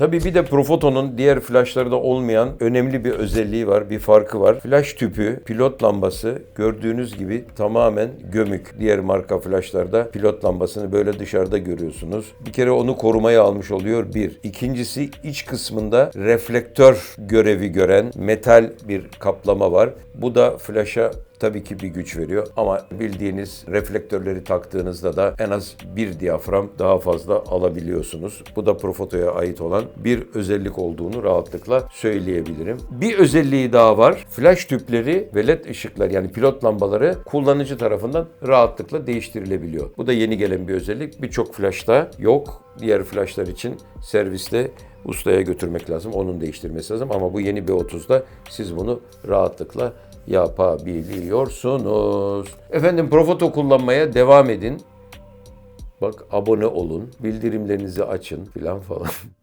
Tabii bir de Profoto'nun diğer flaşlarda olmayan önemli bir özelliği var, bir farkı var. Flash tüpü, pilot lambası gördüğünüz gibi tamamen gömük. Diğer marka flaşlarda pilot lambasını böyle dışarıda görüyorsunuz. Bir kere onu korumaya almış oluyor bir. İkincisi iç kısmında reflektör görevi gören metal bir kaplama var. Bu da flaşa tabii ki bir güç veriyor ama bildiğiniz reflektörleri taktığınızda da en az bir diyafram daha fazla alabiliyorsunuz. Bu da Profoto'ya ait olan bir özellik olduğunu rahatlıkla söyleyebilirim. Bir özelliği daha var. Flash tüpleri ve led ışıklar yani pilot lambaları kullanıcı tarafından rahatlıkla değiştirilebiliyor. Bu da yeni gelen bir özellik. Birçok flashta yok. Diğer flashlar için serviste ustaya götürmek lazım. Onun değiştirmesi lazım ama bu yeni B30'da siz bunu rahatlıkla yapabiliyorsunuz. Efendim Profoto kullanmaya devam edin. Bak abone olun, bildirimlerinizi açın filan falan.